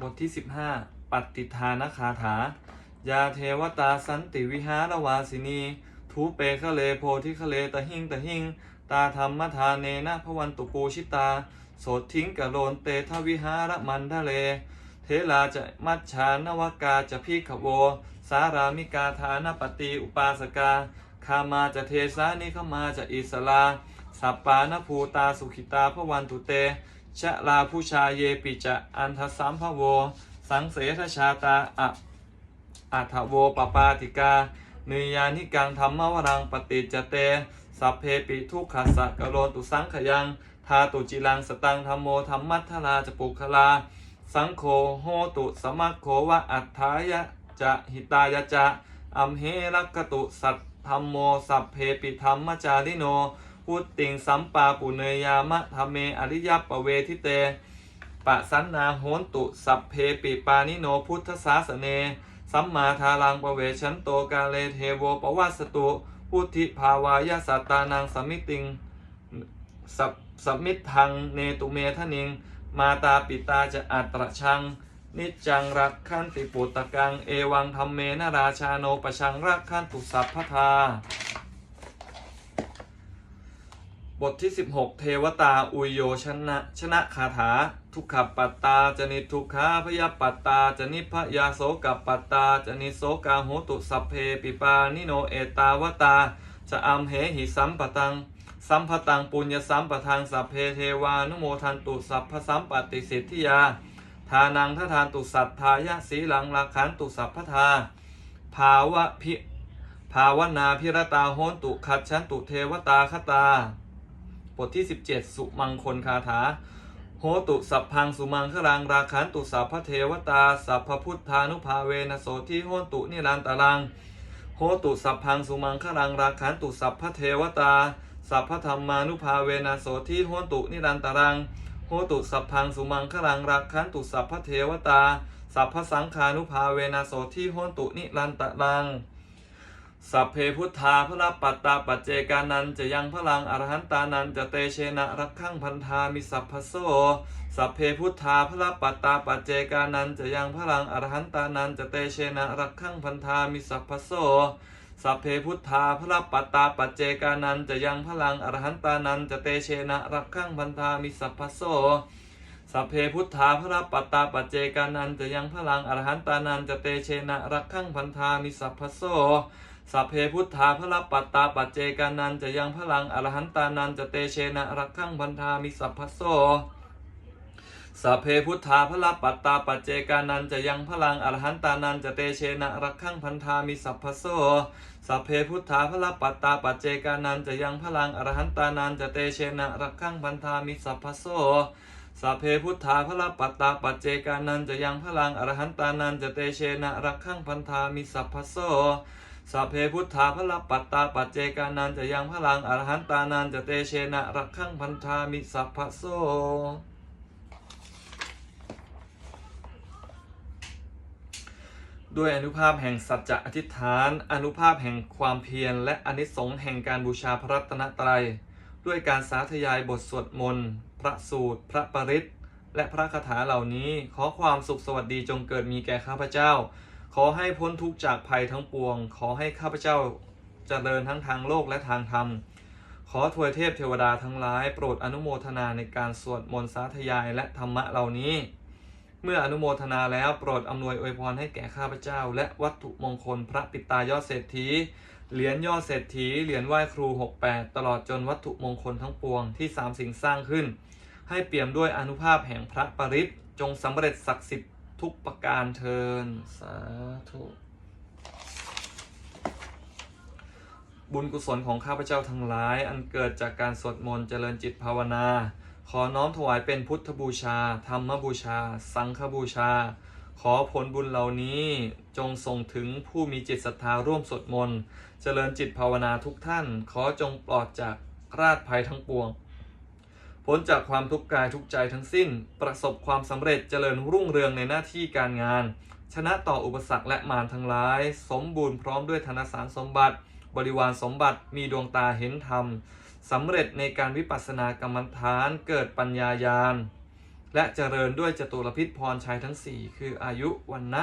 บทที่ 15ปฏิทานคาถา ยาเทวตาสันติวิหารวาสินี ทูเปคะเลโพธิคะเลตะหิงตะหิง ตาธรรมทานเนนะพวันตุปูชิตา โสดทิ้งกะโลนเตทวิหารมันทะเล เทลาจะมัชชานวกาจะพิขโว สารามิกาทานปฏิอุปาสกาคามาจะเทสานิขมาจะอิสลาสัปปานภูตาสุขิตาพวันตุเต ชะลาผู้ชาเยปิจะอันทสัมภโว สังเสทชาตาอะอัทโวปปาติกาเนยานิกังธรรมวรังปฏิจเต สัพเพปิทุกขสักกโลตุสังขยังทาตุจิลังสตังธรรมโมธรรมัทธาจปุคลา สังโฆโหตุสมัคโขวะอัฏฐายะจะหิตายะจะอัมเหรักตุสัตธรรมโมสัพเพปิธรรมจาริโน พุตติงสัมปาปุเนยามะธรรมเมอริยปเวทิเตปะสันนาโหนตุสัพเพปิปานิโนพุทธศาสเน สัมมาทารังปเวชันโตกาเลเทโวปวัสสตุพุทธิภาวายาสัตตานังสมมิติงสัพสมมิทังเนตุเมทนิง มาตาปิตาจะอัตระชัง นิจจังรักขันติปุตตะกัง เอวังธรรมเมนราชาโนปชังรักขันตุสัพพทา บทที่ 16 เทวตาอุยโยชนะ ชนะคาถา ทุกขปัตตาจนิทุกขาพยาปัตตาจนิพยาโสกับปัตตาจนิโสกาโหตุสัพเพปิปานิโนเอตาวตาจะอัมเหหิสัมปตัง สัมปตังปุญญสัมปทังสัพเพเทวานุโมทันตุสัพพสัมปติสิทธิยา ทานังททานตุสัทธายะสีหลังลักขันตุสัพพทา ภาวะพิภาวนาพิรตาโหตุขัดชันตุเทวตาคตา บทที่ 17 สุมังคลคาถา โหตุสัพพังสุมังคลังราคันตุสัพพเทวตา สัพพพุทธานุภาเวนะโสทิโหตุนิรันตรัง โหตุสัพพังสุมังคลังราคันตุสัพพเทวตา สัพพธรรมานุภาเวนะโสทิโหตุนิรันตรัง โหตุสัพพังสุมังคลังราคันตุสัพพเทวตา สัพพสังฆานุภาเวนะโสทิโหตุนิรันตรัง สัพเพพุทธาพระปัตตาปัจเจกานันจะยังพลังอรหันตานันจะเตเชนะรักขังพันธามิสัพพโสสัพเพพุทธาพระปัตตาปัจเจกานันจะยังพลังอรหันตานันจะเตเชนะรักขังพันธามิสัพพโสสัพเพพุทธาพระปัตตาปัจเจกานันจะยังพลังอรหันตานันจะเตเชนะรักขังพันธามิสัพพโสสัพเพพุทธาพระปัตตาปัจเจกานันจะยังพลังอรหันตานันจะเตเชนะรักขังพันธามิสัพพโส สัพเพพุทธาพระปัตตาปัจเจกานันจะยังพลังอรหันตานันจะเตเชนะรักขังพันธามิสัพพโสสัพเพพุทธาพระปัตตาปัจเจกานันจะยังพลังอรหันตานันจะเตเชนะรักขังพันธามิสัพพโสสัพเพพุทธาพระปัตตาปัจเจกานันจะยังพลังอรหันตานันจะเตเชนะรักขังพันธามิสัพพโสสัพเพพุทธาพระปัตตาปัจเจกานันจะยังพลังอรหันตานันจะเตเชนะรักขังพันธามิสัพพโส สัพเพพุทธาพระปัตตาปัจเจกานันจะยังพลังอรหันตานันจะเตเชนะรักขังพันธามิสัพพโสด้วยอนุภาพแห่งสัจจะอธิษฐาน อนุภาพแห่งความเพียร และอนิสงส์แห่งการบูชาพระรัตนตรัย ด้วยการสาธยายบทสวดมนต์ พระสูตร พระปริตและพระคาถาเหล่านี้ ขอความสุขสวัสดีจงเกิดมีแก่ข้าพเจ้า ขอให้พ้นทุกข์จากภัยทั้งปวง ขอให้ข้าพเจ้าเจริญทั้งทางโลกและทางธรรม ขอทวยเทพเทวดาทั้งหลายโปรดอนุโมทนาในการสวดมนต์สาธยายและธรรมะเหล่านี้ เมื่ออนุโมทนาแล้วโปรดอำนวยอวยพรให้แก่ข้าพเจ้า และวัตถุมงคลพระปิตายอดเศรษฐี เหรียญยอดเศรษฐี เหรียญไหว้ครู 68 ตลอดจนวัตถุมงคลทั้งปวงที่สามสิ่งสร้างขึ้น ให้เปี่ยมด้วยอนุภาพแห่งพระปริตจงสำเร็จศักดิ์สิทธิ์ ทุกประการเทิน สาธุ บุญกุศลของข้าพเจ้าทั้งหลาย อันเกิดจากการสวดมนต์เจริญจิตภาวนา ขอน้อมถวายเป็นพุทธบูชา ธรรมบูชา สังฆบูชา ขอผลบุญเหล่านี้จงส่งถึงผู้มีจิตศรัทธาร่วมสวดมนต์เจริญจิตภาวนาทุกท่าน ขอจงปลอดจากราชภัยทั้งปวง พ้นจากความทุกข์กายทุกใจทั้งสิ้น ประสบความสำเร็จเจริญรุ่งเรืองในหน้าที่การงาน ชนะต่ออุปสรรคและมารทั้งหลาย สมบูรณ์พร้อมด้วยธนสารสมบัติ บริวารสมบัติมีดวงตาเห็นธรรมสำเร็จในการวิปัสสนากรรมฐานเกิดปัญญายาณและเจริญด้วยจตุรพิษพรชัยทั้งสี่คืออายุวันนะ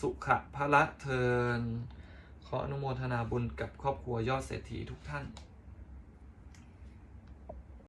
สุขะพละเทินขออนุโมทนาบุญกับครอบครัวยอดเศรษฐีทุกท่าน